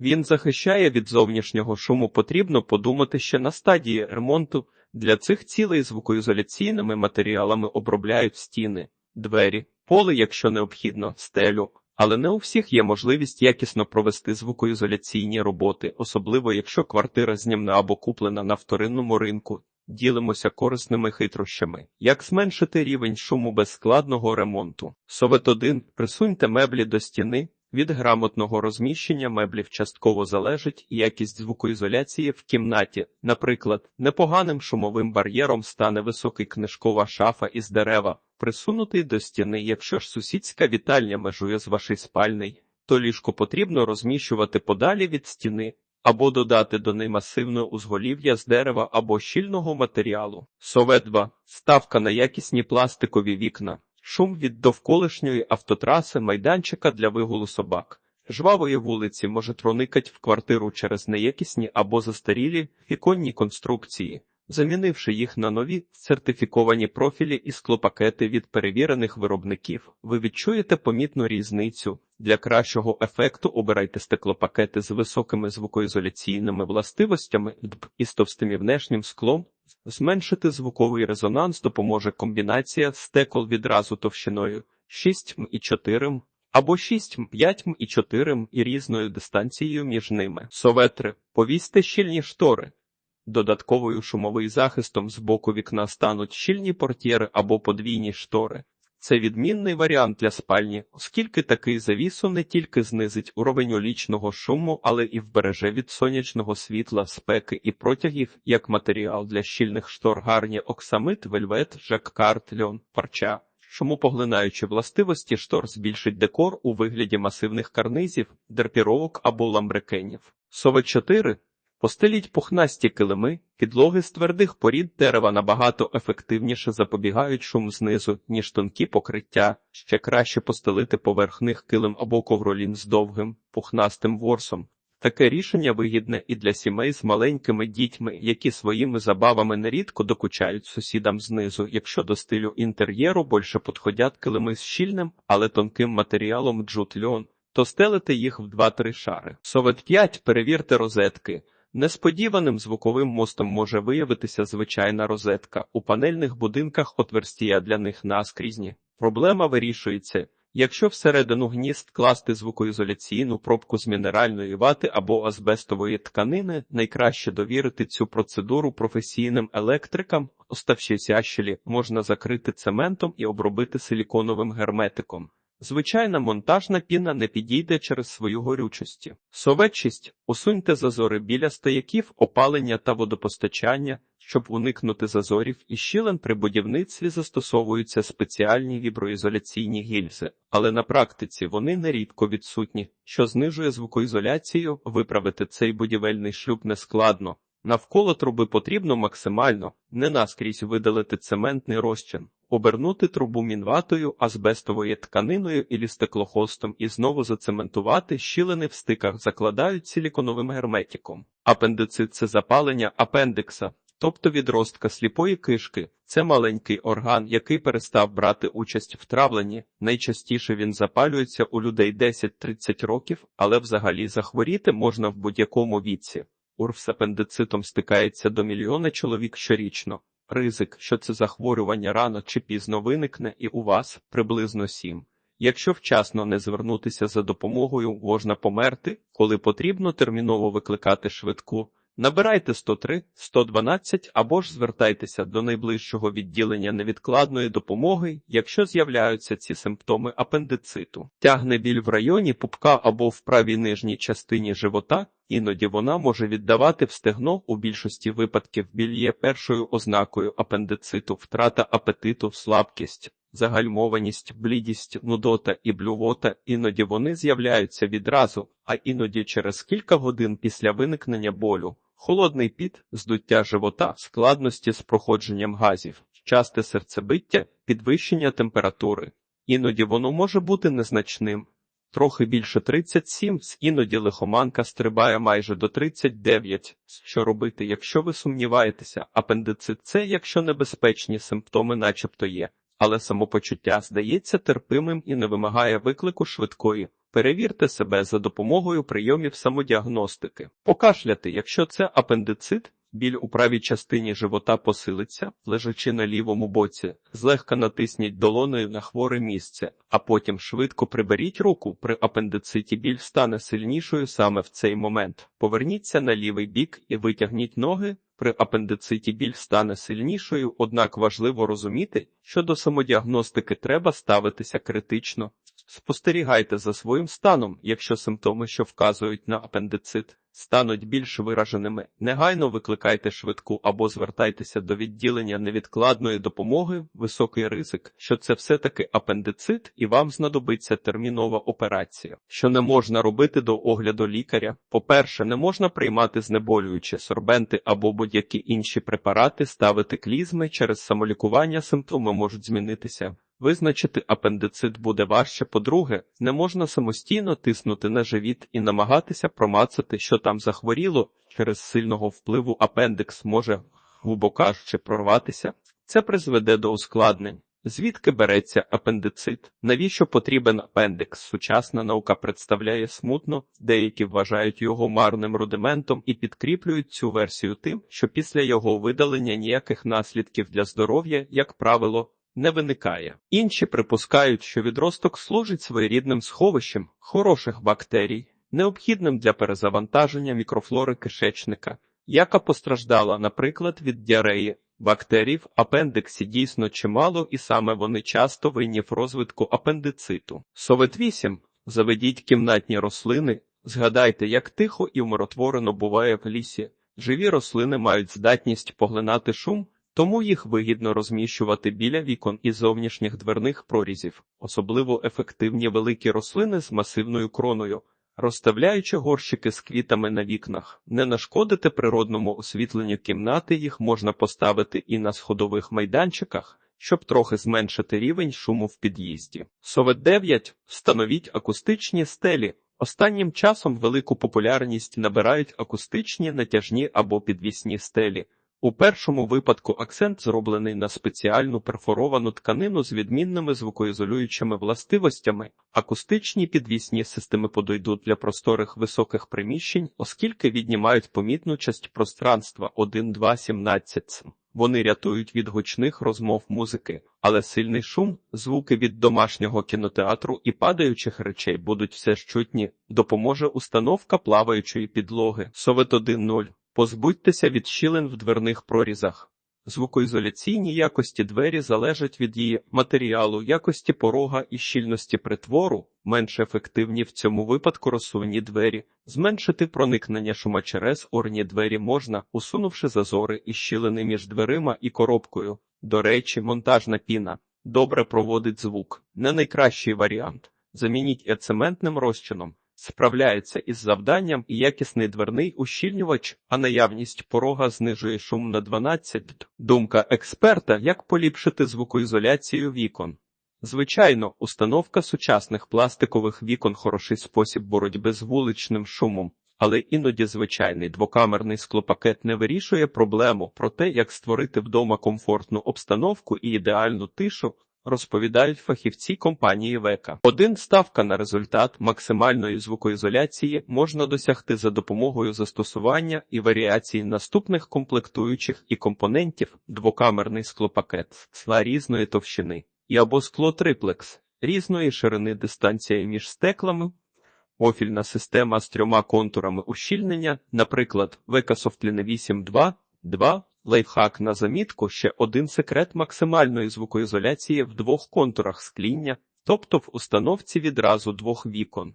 Він захищає від зовнішнього шуму. Потрібно подумати ще на стадії ремонту. Для цих цілей звукоізоляційними матеріалами обробляють стіни, двері, поле, якщо необхідно, стелю. Але не у всіх є можливість якісно провести звукоізоляційні роботи, особливо якщо квартира знімна або куплена на вторинному ринку. Ділимося корисними хитрощами. Як зменшити рівень шуму без складного ремонту? Совет 1. Присуньте меблі до стіни. Від грамотного розміщення меблів частково залежить якість звукоізоляції в кімнаті. Наприклад, непоганим шумовим бар'єром стане високий книжкова шафа із дерева, присунутий до стіни. Якщо ж сусідська вітальня межує з вашій спальний, то ліжко потрібно розміщувати подалі від стіни або додати до неї масивне узголів'я з дерева або щільного матеріалу. Совет 2. Ставка на якісні пластикові вікна. Шум від довколишньої автотраси, майданчика для вигулу собак. Жвавої вулиці може проникати в квартиру через неякісні або застарілі віконні конструкції, замінивши їх на нові сертифіковані профілі і склопакети від перевірених виробників. Ви відчуєте помітну різницю. Для кращого ефекту обирайте стеклопакети з високими звукоізоляційними властивостями і з товстим і внешнім склом. Зменшити звуковий резонанс допоможе комбінація стекол відразу товщиною 6 м і 4 м або 6 м, 5 м і 4 м і різною дистанцією між ними. Советри. Повісьте щільні штори. Додатковою шумовий захистом з боку вікна стануть щільні портьєри або подвійні штори. Це відмінний варіант для спальні, оскільки такий завісу не тільки знизить уровень улічного шуму, але і вбереже від сонячного світла, спеки і протягів, як матеріал для щільних штор гарні оксамит, вельвет, жаккард, льон, парча. Шумопоглинаючі властивості штор збільшить декор у вигляді масивних карнизів, дерпіровок або ламбрекенів. Сове 4 Постеліть пухнасті килими, підлоги з твердих порід дерева набагато ефективніше запобігають шум знизу, ніж тонкі покриття. Ще краще постелити поверх них килим або ковролін з довгим, пухнастим ворсом. Таке рішення вигідне і для сімей з маленькими дітьми, які своїми забавами нерідко докучають сусідам знизу, якщо до стилю інтер'єру більше підходять килими з щільним, але тонким матеріалом джут льон, то стелите їх в 2-3 шари. Совет 5. Перевірте розетки. Несподіваним звуковим мостом може виявитися звичайна розетка. У панельних будинках отверстія для них наскрізні. Проблема вирішується, якщо всередину гнізд класти звукоізоляційну пробку з мінеральної вати або азбестової тканини, найкраще довірити цю процедуру професійним електрикам, оставші щелі можна закрити цементом і обробити силіконовим герметиком. Звичайна монтажна піна не підійде через свою горючості. Советчість усуньте зазори біля стояків, опалення та водопостачання, щоб уникнути зазорів і щілин при будівництві застосовуються спеціальні віброізоляційні гільзи, але на практиці вони нерідко відсутні, що знижує звукоізоляцію, виправити цей будівельний шлюб нескладно. Навколо труби потрібно максимально не наскрізь видалити цементний розчин, обернути трубу мінватою, азбестовою тканиною і стеклохостом і знову зацементувати щілини в стиках закладають силіконовим герметиком. Апендицит це запалення апендикса, тобто відростка сліпої кишки. Це маленький орган, який перестав брати участь в травленні. Найчастіше він запалюється у людей 10-30 років, але взагалі захворіти можна в будь-якому віці. УРФ з апендицитом стикається до мільйона чоловік щорічно. Ризик, що це захворювання рано чи пізно виникне, і у вас приблизно 7. Якщо вчасно не звернутися за допомогою, можна померти, коли потрібно терміново викликати швидку. Набирайте 103, 112 або ж звертайтеся до найближчого відділення невідкладної допомоги, якщо з'являються ці симптоми апендициту. Тягне біль в районі пупка або в правій нижній частині живота, іноді вона може віддавати в стегно у більшості випадків біль є першою ознакою апендициту, втрата апетиту, слабкість. Загальмованість, блідість, нудота і блювота, іноді вони з'являються відразу, а іноді через кілька годин після виникнення болю, холодний піт, здуття живота, складності з проходженням газів, часте серцебиття, підвищення температури. Іноді воно може бути незначним. Трохи більше 37, іноді лихоманка стрибає майже до 39. Що робити, якщо ви сумніваєтеся, апендицит це якщо небезпечні симптоми начебто є але самопочуття здається терпимим і не вимагає виклику швидкої. Перевірте себе за допомогою прийомів самодіагностики. Покашляти, якщо це апендицит, біль у правій частині живота посилиться, лежачи на лівому боці, злегка натисніть долоною на хворе місце, а потім швидко приберіть руку. При апендициті біль стане сильнішою саме в цей момент. Поверніться на лівий бік і витягніть ноги. При апендициті біль стане сильнішою, однак важливо розуміти, що до самодіагностики треба ставитися критично. Спостерігайте за своїм станом, якщо симптоми, що вказують на апендицит, стануть більш вираженими. Негайно викликайте швидку або звертайтеся до відділення невідкладної допомоги, високий ризик, що це все-таки апендицит і вам знадобиться термінова операція. Що не можна робити до огляду лікаря? По-перше, не можна приймати знеболюючі сорбенти або будь-які інші препарати, ставити клізми через самолікування симптоми можуть змінитися. Визначити апендицит буде важче. По-друге, не можна самостійно тиснути на живіт і намагатися промацати, що там захворіло. Через сильного впливу апендикс може, грубо кажучи, прорватися. Це призведе до ускладнень. Звідки береться апендицит? Навіщо потрібен апендикс? Сучасна наука представляє смутно, деякі вважають його марним рудиментом і підкріплюють цю версію тим, що після його видалення ніяких наслідків для здоров'я, як правило, не виникає. Інші припускають, що відросток служить своєрідним сховищем хороших бактерій, необхідним для перезавантаження мікрофлори кишечника, яка постраждала, наприклад, від діареї. Бактерій в апендиксі дійсно чимало, і саме вони часто винні в розвитку апендициту. Совет 8. Заведіть кімнатні рослини. Згадайте, як тихо і умиротворено буває в лісі. Живі рослини мають здатність поглинати шум, тому їх вигідно розміщувати біля вікон і зовнішніх дверних прорізів, особливо ефективні великі рослини з масивною кроною. Розставляючи горщики з квітами на вікнах, не нашкодити природному освітленню кімнати, їх можна поставити і на сходових майданчиках, щоб трохи зменшити рівень шуму в під'їзді. Совет 9. Встановіть акустичні стелі. Останнім часом велику популярність набирають акустичні натяжні або підвісні стелі. У першому випадку акцент зроблений на спеціальну перфоровану тканину з відмінними звукоізолюючими властивостями. Акустичні підвісні системи подойдуть для просторих високих приміщень, оскільки віднімають помітну часть пространства 1.2.17. Вони рятують від гучних розмов музики, але сильний шум, звуки від домашнього кінотеатру і падаючих речей будуть все ж чутні. Допоможе установка плаваючої підлоги. Совет 1.0 Позбудьтеся від щілин в дверних прорізах. Звукоізоляційні якості двері залежать від її матеріалу, якості порога і щільності притвору, менш ефективні в цьому випадку розсувні двері, зменшити проникнення шума через орні двері можна, усунувши зазори і щілини між дверима і коробкою. До речі, монтажна піна добре проводить звук, не найкращий варіант. Замініть ецементним розчином справляється із завданням і якісний дверний ущільнювач, а наявність порога знижує шум на 12. Думка експерта, як поліпшити звукоізоляцію вікон. Звичайно, установка сучасних пластикових вікон хороший спосіб боротьби з вуличним шумом, але іноді звичайний двокамерний склопакет не вирішує проблему про те, як створити вдома комфортну обстановку і ідеальну тишу, розповідають фахівці компанії Века. Один ставка на результат максимальної звукоізоляції можна досягти за допомогою застосування і варіації наступних комплектуючих і компонентів двокамерний склопакет, скла різної товщини і або скло триплекс, різної ширини дистанція між стеклами. Офільна система з трьома контурами ущільнення, наприклад, Века Softlin 8.2, 2, Лайфхак на замітку ще один секрет максимальної звукоізоляції в двох контурах скління, тобто в установці відразу двох вікон.